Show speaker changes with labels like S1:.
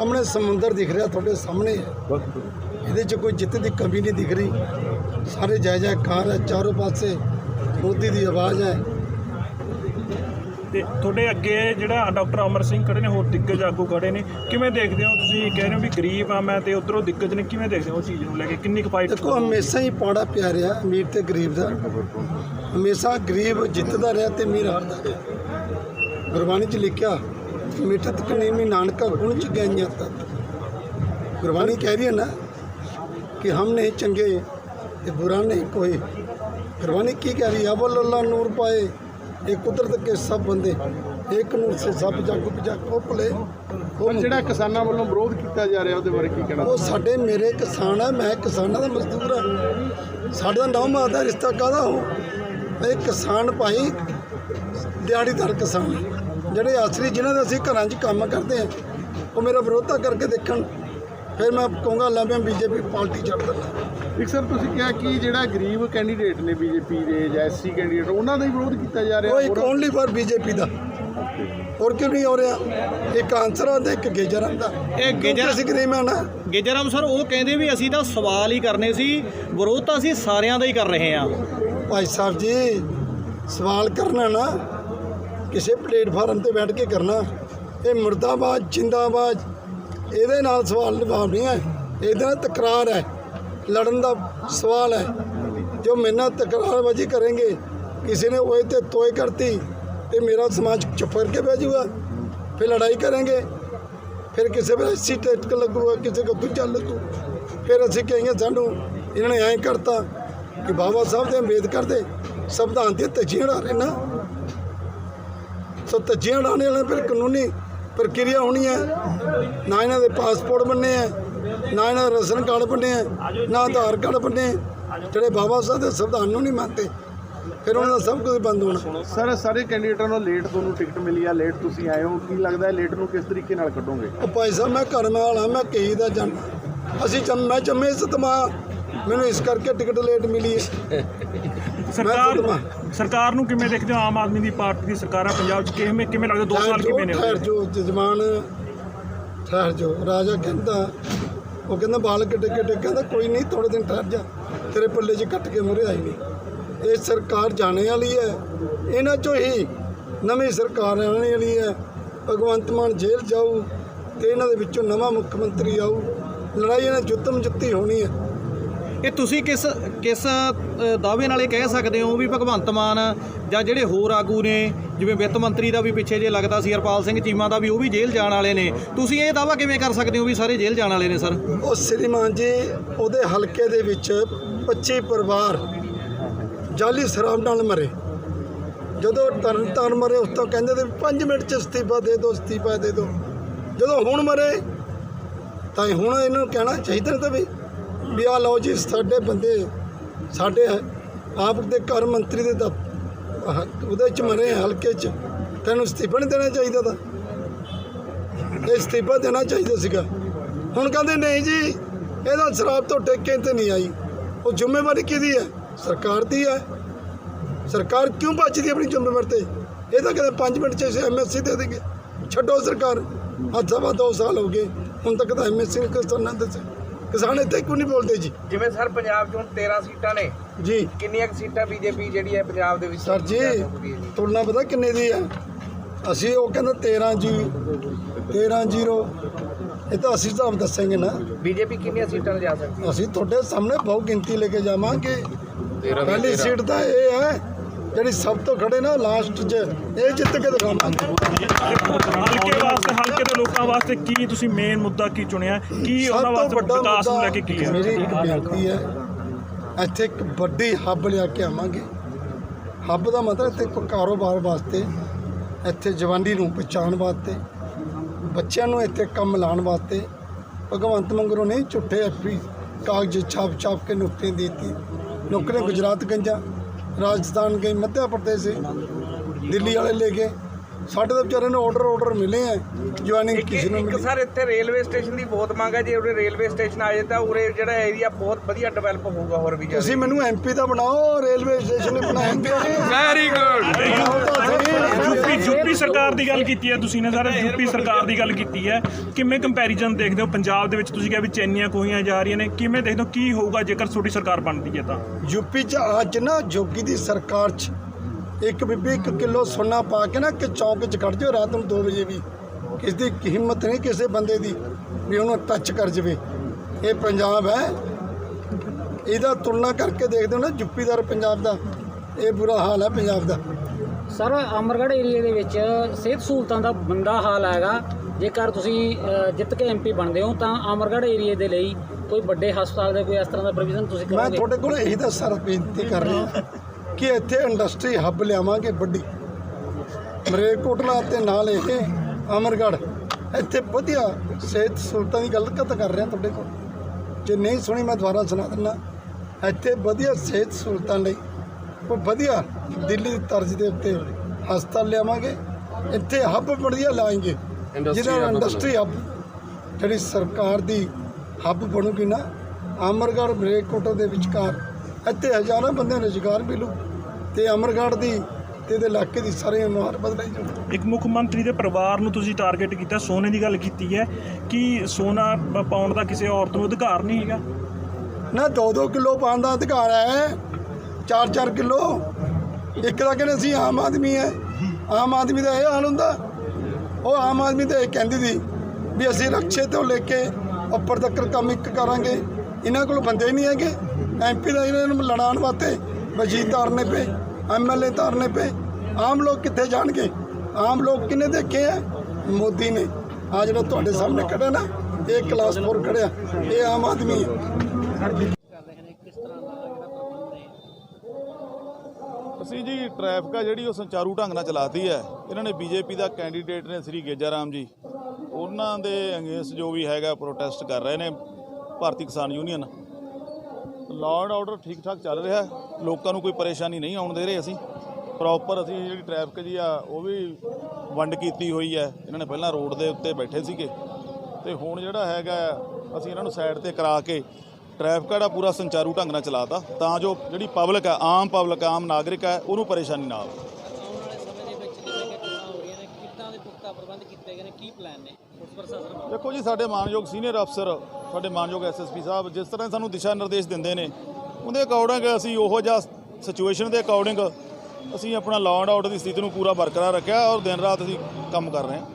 S1: ਸਾਹਮਣੇ ਸਮੁੰਦਰ ਦਿਖ ਰਿਹਾ ਤੁਹਾਡੇ ਸਾਹਮਣੇ ਹੈ। ਇਹਦੇ 'ਚ ਕੋਈ ਜਿੱਤ ਦੀ ਕਮੀ ਨਹੀਂ ਦਿਖ ਰਹੀ। ਸਾਰੇ ਜੈ ਜੈਕਾਰ ਹੈ ਚਾਰੋਂ ਪਾਸੇ ਮੋਦੀ ਦੀ ਆਵਾਜ਼ ਹੈ।
S2: ਤੇ ਤੁਹਾਡੇ ਅੱਗੇ ਜਿਹੜਾ ਡਾਕਟਰ ਅਮਰ ਸਿੰਘ ਖੜੇ ਨੇ ਹੋਰ ਦਿੱਗਜ ਆਗੂ ਖੜੇ ਨੇ ਕਿਵੇਂ ਦੇਖਦੇ ਹੋ ਤੁਸੀਂ? ਕਹਿ ਰਹੇ ਹੋ ਵੀ ਗਰੀਬ ਆ ਮੈਂ ਤੇ ਉਧਰੋਂ ਦਿੱਗਜ ਨੇ ਕਿਵੇਂ ਦੇਖਦੇ ਹੋ ਉਹ ਚੀਜ਼ ਨੂੰ ਲੈ ਕੇ? ਕਿੰਨੀ ਕੁ ਫਾਈਟ
S1: ਦੇਖੋ ਹਮੇਸ਼ਾ ਹੀ ਪਾੜਾ ਪਿਆ ਰਿਹਾ ਅਮੀਰ ਤੇ ਗਰੀਬ ਦਾ। ਹਮੇਸ਼ਾ ਗਰੀਬ ਜਿੱਤਦਾ ਰਿਹਾ ਤੇ ਅਮੀਰ ਹਾਰਦਾ ਰਿਹਾ। ਗੁਰਬਾਣੀ 'ਚ ਲਿਖਿਆ ਮਿੱਠਤ ਕਨੀਮੀ ਨਾਨਕਾ ਗੁਣ ਚ ਗਈਆਂ ਤਤ ਗੁਰਬਾਣੀ ਕਹਿ ਰਹੀ ਹੈ ਨਾ ਕਿ ਹਮ ਨਹੀਂ ਚੰਗੇ ਤੇ ਬੁਰਾ ਨਹੀਂ ਕੋਈ ਗੁਰਬਾਣੀ ਕੀ ਕਹਿ ਰਹੀ ਹੈ? ਅਵਲ ਅੱਲਾ ਨੂਰ ਪਾਏ ਇਹ ਕੁਦਰਤ ਕੇ ਸਭ ਬੰਦੇ ਇੱਕ ਨੂਰ ਸੇ ਸਭ ਜਗ ਉਪਜਾ ਉਪਲੇ
S3: ਪਰ ਜਿਹੜਾ ਕਿਸਾਨਾਂ ਵੱਲੋਂ ਵਿਰੋਧ ਕੀਤਾ ਜਾ ਰਿਹਾ ਉਹਦੇ ਬਾਰੇ ਕੀ ਕਹਿਣਾ
S1: ਉਹ ਸਾਡੇ ਮੇਰੇ ਕਿਸਾਨ ਆ ਮੈਂ ਕਿਸਾਨਾਂ ਦਾ ਮਜ਼ਦੂਰ ਆ। ਸਾਡੇ ਦਾ ਨਾਮ ਆਦਾ ਰਿਸ਼ਤਾ ਕਾਹਦਾ ਹੋ? ਇਹ ਕਿਸਾਨ ਭਾਈ ਦਿਹਾੜੀਦਾਰ ਕਿਸਾਨ। ਜਿਹੜੇ ਆਸਰੀ ਜਿਨ੍ਹਾਂ ਦੇ ਅਸੀਂ ਘਰਾਂ 'ਚ ਕੰਮ ਕਰਦੇ ਆ ਉਹ ਮੇਰਾ ਵਿਰੋਧਤਾ ਕਰਕੇ ਦੇਖਣ ਫਿਰ ਮੈਂ ਕਹੂੰਗਾ ਲੈ ਮੈਂ ਬੀਜੇਪੀ ਪਾਰਟੀ ਛੱਡ ਦਿੰਦਾ।
S3: ਇੱਕ ਸਰ ਤੁਸੀਂ ਕਿਹਾ ਕਿ ਜਿਹੜਾ ਗਰੀਬ ਕੈਂਡੀਡੇਟ ਨੇ ਬੀਜੇਪੀ ਦੇ ਜਾਂ ਐਸਸੀ ਕੈਂਡੀਡੇਟ ਉਹਨਾਂ ਦਾ ਹੀ ਵਿਰੋਧ ਕੀਤਾ ਜਾ ਰਿਹਾ।
S1: ਉਹ ਇੱਕ ਓਨਲੀ ਫॉर ਬੀਜੇਪੀ ਦਾ। ਹੋਰ ਕਿਉਂ ਨਹੀਂ ਹੋ ਰਿਹਾ? ਇੱਕ ਆਂਸਰ ਆਉਂਦਾ ਇੱਕ ਗੇਜਰ ਆਉਂਦਾ
S4: ਇਹ ਗੇਜਰ-
S1: ਅਸੀਂ ਗਰੀਬ ਆ ਨਾ।
S4: ਗੇਜਰਾਮ ਸਰ ਉਹ ਕਹਿੰਦੇ ਵੀ ਅਸੀਂ ਤਾਂ ਸਵਾਲ ਹੀ ਕਰਨੇ ਸੀ ਵਿਰੋਧ ਤਾਂ ਅਸੀਂ ਸਾਰਿਆਂ ਦਾ ਹੀ ਕਰ ਰਹੇ ਹਾਂ।
S1: ਭਾਈ ਸਾਹਿਬ ਜੀ ਸਵਾਲ ਕਰਨਾ ਨਾ ਕਿਸੇ ਪਲੇਟਫਾਰਮ ਤੇ ਬੈਠ ਕੇ ਕਰਨਾ, ਇਹ ਮਰਦਾਬਾਦ, ਜਿੰਦਾਬਾਦ, ਇਹਦੇ ਨਾਲ ਸਵਾਲ ਜਵਾਬ ਨਹੀਂ ਹੈ। ਇਹਦਾ ਤਕਰਾਰ ਹੈ, ਲੜਨ ਦਾ ਸਵਾਲ ਹੈ। ਜੋ ਮੈਨਾਂ ਤਕਰਾਰਬਾਜੀ ਕਰਨਗੇ, ਕਿਸੇ ਨੇ ਓਏ ਤੇ ਤੋਏ ਕਰਤੀ, ਤੇ ਮੇਰਾ ਸਮਾਜ ਚੁੱਪ ਕਰਕੇ ਬਹਿ ਜਾਊਗਾ, ਫਿਰ ਲੜਾਈ ਕਰਾਂਗੇ ਫਿਰ ਕਿਸੇ ਵੇਲੇ ਐਸੀ ਟੈਟ ਲੱਗੂਗਾ, ਕਿਸੇ ਕੋ ਦੂਜਾ ਲੱਗੂ। ਫਿਰ ਅਸੀਂ ਕਹਾਂਗੇ ਸਾਨੂੰ ਇਹਨਾਂ ਨੇ ਐਂ ਕਰਤਾ ਕਿ ਬਾਬਾ ਸਾਹਿਬ ਦੇ ਅੰਬੇਦਕਰ ਦੇ ਸੰਵਿਧਾਨ ਦੇ ਤਜੀਹੜ ਆ ਰਹੇ ਨਾ ਸੋ ਤਜੀਆਂ ਉਡਾਉਣੇ ਵਾਲੇ ਫਿਰ ਕਾਨੂੰਨੀ ਪ੍ਰਕਿਰਿਆ ਹੋਣੀ ਹੈ। ਨਾ ਇਹਨਾਂ ਦੇ ਪਾਸਪੋਰਟ ਬੰਨੇ ਆ ਨਾ ਇਹਨਾਂ ਦੇ ਰਸਨ ਕਾਰਡ ਬੰਨੇ ਆ ਨਾ ਆਧਾਰ ਕਾਰਡ ਬੰਨੇ ਆ। ਜਿਹੜੇ ਬਾਬਾ ਸਾਹਿਬ ਦੇ ਸੰਵਿਧਾਨ ਨੂੰ ਨਹੀਂ ਮੰਨਦੇ ਫਿਰ ਉਹਨਾਂ ਦਾ ਸਭ ਕੁਝ ਬੰਦ ਹੋਣਾ।
S3: ਸਰ ਸਾਰੇ ਕੈਂਡੀਡੇਟਾਂ ਨੂੰ ਲੇਟ ਤੁਹਾਨੂੰ ਟਿਕਟ ਮਿਲੀ ਆ ਲੇਟ ਤੁਸੀਂ ਆਏ ਹੋ। ਕੀ ਲੱਗਦਾ ਹੈ ਲੇਟ ਨੂੰ ਕਿਸ ਤਰੀਕੇ ਨਾਲ ਕੱਢੋਗੇ?
S1: ਉਹ ਭਾਈ ਸਾਹਿਬ ਮੈਂ ਘਰ ਮੈਂ ਵਾਲਾ ਮੈਂ ਕਹੀ ਦਾ ਜਾਣਾ ਅਸੀਂ ਜੰਮ ਮੈਂ ਜੰਮੇ ਸਤਮਾ ਮੈਨੂੰ ਇਸ ਕਰਕੇ ਟਿਕਟ ਲੇਟ ਮਿਲੀ ਹੈ।
S2: ਸਰਕਾਰ। ਸਰਕਾਰ ਨੂੰ ਕਿਵੇਂ ਦੇਖਦੇ ਹੋ? ਆਮ ਆਦਮੀ ਦੀ ਪਾਰਟੀ ਦੀ ਸਰਕਾਰਾਂ ਪੰਜਾਬ 'ਚ ਕਿਵੇਂ ਕਿਵੇਂ ਲੱਗਦਾ? 2 ਸਾਲ ਕਿਵੇਂ ਨੇ
S1: ਠਹਿਰ ਜੋ ਜਜਮਾਨ ਠਹਿਰ ਜੋ ਰਾਜਾ ਕਹਿੰਦਾ, ਉਹ ਕਹਿੰਦਾ ਬਾਲ ਕਿੱਡੇ ਕਿੱਡੇ ਕਹਿੰਦਾ, ਕੋਈ ਨਹੀਂ ਥੋੜੇ ਦਿਨ ਠਹਿਰ ਜਾ। ਤੇਰੇ ਪੱਲੇ 'ਚ ਕੱਟ ਕੇ ਮੁਰੇ ਆਈ ਨਹੀਂ। ਇਹ ਸਰਕਾਰ ਜਾਣੇ ਵਾਲੀ ਹੈ। ਇਹਨਾਂ 'ਚੋਂ ਹੀ ਨਵੀਂ ਸਰਕਾਰ ਆਉਣ ਵਾਲੀ ਹੈ। ਭਗਵੰਤ ਮਾਨ ਜੇਲ੍ਹ ਜਾਊ ਤੇ ਇਹਨਾਂ ਦੇ ਵਿੱਚੋਂ ਨਵਾਂ ਮੁੱਖ ਮੰਤਰੀ ਆਊ। ਲੜਾਈ ਇਹਨਾਂ ਜੁੱਤਮ ਜੁੱਤੀ ਹੋਣੀ ਹੈ।
S4: ਇਹ ਤੁਸੀਂ ਕਿਸ ਕਿਸ ਦਾਅਵੇ ਨਾਲ ਇਹ ਕਹਿ ਸਕਦੇ ਹੋ ਵੀ ਭਗਵੰਤ ਮਾਨ ਜਾਂ ਜਿਹੜੇ ਹੋਰ ਆਗੂ ਨੇ, ਜਿਵੇਂ ਵਿੱਤ ਮੰਤਰੀ ਦਾ ਵੀ ਪਿੱਛੇ ਜੇ ਲੱਗਦਾ ਸੀ, ਹਰਪਾਲ ਸਿੰਘ ਚੀਮਾ ਦਾ ਵੀ, ਉਹ ਵੀ ਜੇਲ੍ਹ ਜਾਣ ਵਾਲੇ ਨੇ। ਤੁਸੀਂ ਇਹ ਦਾਅਵਾ ਕਿਵੇਂ ਕਰ ਸਕਦੇ ਹੋ ਵੀ ਸਾਰੇ ਜੇਲ੍ਹ ਜਾਣ ਵਾਲੇ ਨੇ, ਸਰ?
S1: ਉਹ ਸ੍ਰੀਮਾਨ ਜੀ, ਉਹਦੇ ਹਲਕੇ ਦੇ ਵਿੱਚ 25 ਪਰਿਵਾਰ ਜਾਲੀ ਸ਼ਰਾਬ ਨਾਲ ਮਰੇ। ਜਦੋਂ ਤਰਨ ਤਾਰਨ ਮਰੇ, ਉਸ ਤੋਂ ਕਹਿੰਦੇ ਤੇ 5 ਮਿੰਟ ਚ ਅਸਤੀਫਾ ਦੇ ਦਿਓ, ਅਸਤੀਫਾ ਦੇ ਦਿਓ। ਜਦੋਂ ਹੁਣ ਮਰੇ, ਤਾਂ ਹੁਣ ਇਹਨਾਂ ਨੂੰ ਕਹਿਣਾ ਚਾਹੀਦਾ ਤਾਂ ਵੀ ਵੀ ਆ ਲਓ ਜੀ, ਸਾਡੇ ਬੰਦੇ, ਸਾਡੇ ਆਪ ਦੇ ਘਰ ਮੰਤਰੀ ਦੇ ਤਾਂ ਉਹਦੇ ਚ ਮਰੇ ਹਲਕੇ ਚ। ਤੈਨੂੰ ਅਸਤੀਫਾ ਨਹੀਂ ਦੇਣਾ ਚਾਹੀਦਾ ਤਾਂ। ਇਹ ਅਸਤੀਫਾ ਦੇਣਾ ਚਾਹੀਦਾ ਸੀਗਾ। ਹੁਣ ਕਹਿੰਦੇ, ਨਹੀਂ ਜੀ, ਇਹਦਾ ਸ਼ਰਾਬ ਤੋਂ ਟੇਕੇ ਤੇ ਨਹੀਂ ਆਈ। ਉਹ ਜ਼ਿੰਮੇਵਾਰੀ ਕਿਹਦੀ ਹੈ? ਸਰਕਾਰ ਦੀ ਹੈ। ਸਰਕਾਰ ਕਿਉਂ ਬਚਦੀ ਆਪਣੀ ਜ਼ਿੰਮੇਵਾਰੀ ਤੇ? ਇਹ ਤਾਂ ਕਹਿੰਦੇ 5 ਮਿੰਟ ਚ ਐਮਐਸਸੀ ਦੇ ਦੇਗੇ। ਛੱਡੋ ਸਰਕਾਰ। ਅੱਜ ਸਵਾ ਦੋ ਸਾਲ ਹੋ ਗਏ। ਹੁਣ ਤੱਕ ਤਾਂ ਐਮਐਸਸੀ ਕਿਸਾਨ ਨਾ ਦੱਸੇ ਕਿਸਾਨ ਇੱਥੇ ਕਿਉਂ ਨਹੀਂ ਬੋਲਦੇ ਜੀ।
S5: ਜਿਵੇਂ ਸਰ ਪੰਜਾਬ 'ਚ ਹੁਣ 13 ਸੀਟਾਂ ਨੇ।
S1: ਜੀ।
S5: ਕਿੰਨੀਆਂ ਕੁ ਸੀਟਾਂ ਬੀਜੇਪੀ ਜਿਹੜੀ ਹੈ ਪੰਜਾਬ ਦੇ ਵਿੱਚ
S1: ਸਰ ਜੀ
S5: ਜੀ?
S1: ਤੁਲਨਾ ਪਤਾ ਕਿੰਨੇ ਦੀ ਹੈ? ਅਸੀਂ ਉਹ ਕਹਿੰਦਾ 13 ਜੀ 13 ਜ਼ੀਰੋ। ਇਹ ਤਾਂ ਅਸੀਂ ਹਿਸਾਬ ਦੱਸਾਂਗੇ ਨਾ।
S5: ਬੀਜੇਪੀ ਕਿੰਨੀਆਂ ਸੀਟਾਂ ਲਿਜਾ ਸਕਦੀ ਹੈ?
S1: ਅਸੀਂ ਤੁਹਾਡੇ ਸਾਹਮਣੇ ਬਹੁ ਗਿਣਤੀ ਲੈ ਕੇ ਜਾਵਾਂਗੇ। ਪਹਿਲੀ ਸੀਟ ਤਾਂ ਇਹ ਹੈ ਜਿਹੜੀ ਸਭ ਤੋਂ ਖੜੇ ਨਾ ਲਾਸਟ 'ਚ ਇਹ ਜਿੱਤ ਕੇ ਦਿਖਾਵਾਂਗੇ
S2: ਹਲਕੇ ਵਾਸਤੇ ਹਲਕੇ ਦੇ ਲੋਕਾਂ ਵਾਸਤੇ ਕੀ ਤੁਸੀਂ ਮੇਨ ਮੁੱਦਾ ਕੀ ਚੁਣਿਆ? ਕੀ
S1: ਸਭ
S2: ਉਹਨਾਂ
S1: ਤੋਂ
S2: ਵਾਸਤੇ
S1: ਵੱਡਾ
S2: ਵਿਕਾਸ ਨੂੰ ਲੈ ਕੇ ਕੀ ਹੈ?
S1: ਮੇਰੀ ਇੱਕ ਬੇਨਤੀ ਹੈ ਇੱਥੇ ਇੱਕ ਵੱਡੀ ਹੱਬ ਲਿਆ ਕੇ ਆਵਾਂਗੇ। ਹੱਬ ਦਾ ਮਤਲਬ ਇੱਥੇ ਇੱਕ ਕਾਰੋਬਾਰ ਵਾਸਤੇ ਇੱਥੇ ਜਵਾਨੀ ਨੂੰ ਪਛਾਣ ਵਾਸਤੇ ਬੱਚਿਆਂ ਨੂੰ ਇੱਥੇ ਕੰਮ ਲਾਉਣ ਵਾਸਤੇ ਭਗਵੰਤ ਮੰਗਰੋਂ ਨਹੀਂ ਝੁੱਠੇ ਐਫੀ ਕਾਗਜ਼ ਛਾਪ ਛਾਪ ਕੇ ਨੌਕਰੀਆਂ ਦੇਤੀ ਨੌਕਰੀਆਂ ਗੁਜਰਾਤ ਗੰਜਾ ਰਾਜਸਥਾਨ ਗਈ ਮੱਧ ਪ੍ਰਦੇਸ਼ ਦਿੱਲੀ ਵਾਲੇ ਲੈ ਗਏ ਸਾਡੇ ਤਾਂ ਵਿਚਾਰੇ ਨੂੰ ਆਰਡਰ ਆਰਡਰ ਮਿਲੇ ਆ। ਜੁਆਇਨਿੰਗ ਕਿਸੇ ਨੂੰ
S5: ਇੱਕ
S1: ਮਿਲੀ।
S5: ਸਰ ਇੱਥੇ ਰੇਲਵੇ ਸਟੇਸ਼ਨ ਦੀ ਬਹੁਤ ਮੰਗ ਹੈ ਜੇ ਉਰੇ ਰੇਲਵੇ ਸਟੇਸ਼ਨ ਆ ਜਾਏ ਤਾਂ ਉਰੇ ਜਿਹੜਾ ਏਰੀਆ ਬਹੁਤ ਵਧੀਆ ਡਿਵੈਲਪ ਹੋਊਗਾ ਹੋਰ ਵੀ ਜ਼ਿਆਦਾ।
S1: ਤੁਸੀਂ ਮੈਨੂੰ ਐਮਪੀ ਦਾ ਬਣਾਓ ਰੇਲਵੇ ਸਟੇਸ਼ਨ ਹੀ ਬਣਾ MP
S4: very good
S2: UP UP ਸਰਕਾਰ ਦੀ ਗੱਲ ਕੀਤੀ ਹੈ ਤੁਸੀਂ ਨੇ ਸਾਰੇ। ਯੂਪੀ ਸਰਕਾਰ ਦੀ ਗੱਲ ਕੀਤੀ ਹੈ। ਕਿਵੇਂ ਕੰਪੈਰੀਜ਼ਨ ਦੇਖਦੇ ਹੋ? ਪੰਜਾਬ ਦੇ ਵਿੱਚ ਤੁਸੀਂ ਕਿਹਾ ਵੀ ਚੈਨੀਆਂ ਕੋਹੀਆਂ ਜਾ ਰਹੀਆਂ ਨੇ। ਕਿਵੇਂ ਦੇਖਦੇ ਹੋ? ਕੀ ਹੋਊਗਾ ਜੇਕਰ ਤੁਹਾਡੀ ਸਰਕਾਰ ਬਣਦੀ ਹੈ ਤਾਂ?
S1: ਯੂਪੀ ਚ ਅੱਜ ਨਾ ਜੋਗੀ ਦੀ ਸਰਕਾਰ ਚ ਇੱਕ ਬੀਬੀ 1 ਕਿਲੋ ਸੋਨਾ ਪਾ ਕੇ ਨਾ ਕਿ ਚੌਂਕ ਚ ਖੜ ਜਾਓ ਰਾਤ ਨੂੰ 2 ਵਜੇ ਵੀ। ਕਿਸ ਦੀ ਹਿੰਮਤ ਨਹੀਂ ਕਿਸੇ ਬੰਦੇ ਦੀ ਵੀ ਉਹਨੂੰ ਟੱਚ ਕਰ ਜਵੇ। ਇਹ ਪੰਜਾਬ ਹੈ। ਇਹਦਾ ਤੁਲਨਾ ਕਰਕੇ ਦੇਖਦੇ ਹੋ ਨਾ ਔਰ ਪੰਜਾਬ ਦਾ। ਇਹ ਬੁਰਾ ਹਾਲ ਹੈ ਪੰਜਾਬ ਦਾ।
S6: ਸਰ ਅਮਰਗੜ੍ਹ ਏਰੀਆ ਦੇ ਵਿੱਚ ਸਿਹਤ ਸਹੂਲਤਾਂ ਦਾ ਮੰਦਾ ਹਾਲ ਹੈਗਾ। ਜੇਕਰ ਤੁਸੀਂ ਜਿੱਤ ਕੇ ਐਮਪੀ ਬਣਦੇ ਹੋ ਤਾਂ ਅਮਰਗੜ੍ਹ ਏਰੀਆ ਦੇ ਲਈ ਕੋਈ ਵੱਡੇ ਹਸਪਤਾਲ ਦੇ ਕੋਈ ਇਸ ਤਰ੍ਹਾਂ ਦਾ ਪ੍ਰੋਵੀਜ਼ਨ ਤੁਸੀਂ
S1: ਮੈਂ
S6: ਕਰੋਗੇ?
S1: ਤੁਹਾਡੇ ਕੋਲ ਇਹੀ ਤਾਂ ਸਰ ਬੇਨਤੀ ਕਰ ਰਿਹਾ। ਕਿ ਇੱਥੇ ਇੰਡਸਟਰੀ ਹੱਬ ਲਿਆਵਾਂਗੇ ਵੱਡੀ। ਮਰੇਕੋਟਲਾ ਤੇ ਨਾਲ ਇਹ ਅਮਰਗੜ੍ਹ। ਇੱਥੇ ਵਧੀਆ ਸਿਹਤ ਸਹੂਲਤਾਂ ਦੀ ਗੱਲ ਕਦ ਕਰ ਰਿਹਾ ਤੁਹਾਡੇ ਕੋਲ। ਜੇ ਨਹੀਂ ਸੁਣੀ ਮੈਂ ਦੁਬਾਰਾ ਸੁਣਾ ਦਿੰਦਾ। ਇੱਥੇ ਵਧੀਆ ਸਿਹਤ ਸਹੂਲਤਾਂ ਲਈ ਕੋਈ ਵਧੀਆ ਦਿੱਲੀ ਦੀ ਤਰਜ਼ ਦੇ ਉੱਤੇ ਹਸਪਤਾਲ ਲਿਆਵਾਂਗੇ। ਇੱਥੇ ਹੱਬ ਵਧੀਆ ਲਾਏਂਗੇ। ਜਿਹਦਾ ਇੰਡਸਟਰੀ ਹੱਬ ਜਿਹੜੀ ਸਰਕਾਰ ਦੀ ਹੱਬ ਬਣੂਗੀ ਨਾ ਅਮਰਗੜ੍ਹ ਬਰੇਕੋਟਾ ਦੇ ਵਿਚਕਾਰ ਇੱਥੇ ਹਜ਼ਾਰਾਂ ਬੰਦਿਆਂ ਨੂੰ ਰੁਜ਼ਗਾਰ ਮਿਲੂ। ਤੇ ਅਮਰਗੜ੍ਹ ਦੀ ਤੇ ਇਹਦੇ ਇਲਾਕੇ ਦੀ ਸਾਰੇ ਇਮਾਰ ਬਦਲਾਈ ਜਾਊ
S2: ਇੱਕ ਮੁੱਖ ਮੰਤਰੀ ਦੇ ਪਰਿਵਾਰ ਨੂੰ ਤੁਸੀਂ ਟਾਰਗੇਟ ਕੀਤਾ ਸੋਨੇ ਦੀ ਗੱਲ ਕੀਤੀ ਹੈ ਕਿ ਸੋਨਾ ਪ- ਪਾਉਣ ਦਾ ਕਿਸੇ ਔਰਤ ਨੂੰ ਅਧਿਕਾਰ ਨਹੀਂ ਹੈਗਾ।
S1: ਨਾ 2-2 ਕਿਲੋ ਪਾਉਣ ਦਾ ਅਧਿਕਾਰ ਹੈ 4-4 ਕਿਲੋ। ਇੱਕ ਤਾਂ ਕਹਿੰਦੇ ਅਸੀਂ ਆਮ ਆਦਮੀ ਹੈ। ਆਮ ਆਦਮੀ ਦਾ ਇਹ ਹਾਲ ਹੁੰਦਾ। ਉਹ ਆਮ ਆਦਮੀ ਤਾਂ ਇਹ ਕਹਿੰਦੀ ਸੀ ਵੀ ਅਸੀਂ ਰਕਸ਼ੇ ਤੋਂ ਲੈ ਕੇ ਉੱਪਰ ਤੱਕ ਕੰਮ ਇੱਕ ਕਰਾਂਗੇ। ਇਹਨਾਂ ਕੋਲ ਬੰਦੇ ਹੀ ਨਹੀਂ ਹੈਗੇ। ਐਮਪੀ ਦਾ ਇਹਨਾਂ ਨੂੰ ਲੜਾਉਣ ਵਾਸਤੇ ਵਜ਼ੀਰ ਤਾਰਨੇ ਪਏ ਐਮਐਲਏ ਤਾਰਨੇ ਪਏ। ਆਮ ਲੋਕ ਕਿੱਥੇ ਜਾਣਗੇ? ਆਮ ਲੋਕ ਕਿੰਨੇ ਦੇਖੇ ਆ? ਮੋਦੀ ਨੇ। ਆ ਜਿਹੜਾ ਤੁਹਾਡੇ ਸਾਹਮਣੇ ਖੜਾ ਨਾ, ਇਹ ਕਲਾਸ 4 ਖੜਿਆ ਇਹ ਆਮ ਆਦਮੀ ਹੈ।
S7: ਅਸੀਂ ਜੀ ਟ੍ਰੈਫਿਕ ਆ ਜਿਹੜੀ ਉਹ ਸੰਚਾਰੂ ਢੰਗ ਨਾਲ ਚਲਾਤੀ ਹੈ। ਇਹਨਾਂ ਨੇ ਬੀਜੇਪੀ ਦਾ ਕੈਂਡੀਡੇਟ ਨੇ, ਸ੍ਰੀ ਗੇਜਾ ਰਾਮ ਜੀ। ਉਹਨਾਂ ਦੇ ਅੰਗੇਸ ਜੋ ਵੀ ਹੈਗਾ ਪ੍ਰੋਟੈਸਟ ਕਰ ਰਹੇ ਨੇ, ਭਾਰਤੀ ਕਿਸਾਨ ਯੂਨੀਅਨ ਲਾਅ ਐਂਡ ਆਰਡਰ ਠੀਕ ਠਾਕ ਚੱਲ ਰਿਹਾ ਹੈ। ਲੋਕਾਂ ਨੂੰ ਕੋਈ ਪਰੇਸ਼ਾਨੀ ਨਹੀਂ ਆਉਣ ਦੇ ਰਹੇ ਅਸੀਂ। ਪ੍ਰੋਪਰ ਅਸੀਂ ਜਿਹੜੀ ਟ੍ਰੈਫਿਕ ਜੀ ਆ, ਉਹ ਵੀ ਵੰਡ ਕੀਤੀ ਹੋਈ ਹੈ। ਇਹਨਾਂ ਨੇ ਪਹਿਲਾਂ ਰੋਡ ਦੇ ਉੱਤੇ ਬੈਠੇ ਸੀਗੇ। ਤੇ ਹੁਣ ਜਿਹੜਾ ਹੈਗਾ, ਅਸੀਂ ਇਹਨਾਂ ਨੂੰ ਸਾਈਡ ਤੇ ਕਰਾ ਕੇ ਟ੍ਰੈਫਿਕ ਦਾ ਪੂਰਾ ਸੰਚਾਰੂ ਢੰਗ ਨਾਲ ਚਲਾਤਾ। ਤਾਂ ਜੋ ਜਿਹੜੀ ਪਬਲਿਕ ਹੈ, ਆਮ ਪਬਲਿਕ, ਆਮ ਨਾਗਰਿਕ ਹੈ, ਉਹਨੂੰ ਪਰੇਸ਼ਾਨੀ ਨਾ ਆਵੇ।
S6: ਕੀਤੇ ਗਏ ਨੇ? ਕੀ ਪਲਾਨ ਨੇ? ਉਸ ਪ੍ਰਸ਼ਾਸਨ ਵੱਲੋਂ?
S7: ਦੇਖੋ ਜੀ, ਸਾਡੇ ਮਾਨਯੋਗ ਸੀਨੀਅਰ ਅਫਸਰ ਸਾਡੇ ਮਾਨਯੋਗ ਐਸਐਸਪੀ ਸਾਹਿਬ, ਜਿਸ ਤਰ੍ਹਾਂ ਸਾਨੂੰ ਦਿਸ਼ਾ ਨਿਰਦੇਸ਼ ਦਿੰਦੇ ਨੇ, ਉਹਦੇ ਅਕੋਰਡਿੰਗ ਅਸੀਂ ਉਹੋ ਜਿਹਾ ਸਿਚੁਏਸ਼ਨ ਦੇ ਅਕੋਰਡਿੰਗ ਅਸੀਂ ਆਪਣਾ ਲਾਅ ਐਂਡ ਆਰਡਰ ਦੀ ਸਥਿਤੀ ਨੂੰ ਪੂਰਾ ਬਰਕਰਾਰ ਰੱਖਿਆ ਔਰ ਦਿਨ ਰਾਤ ਅਸੀਂ ਕੰਮ ਕਰ ਰਹੇ ਹਾਂ।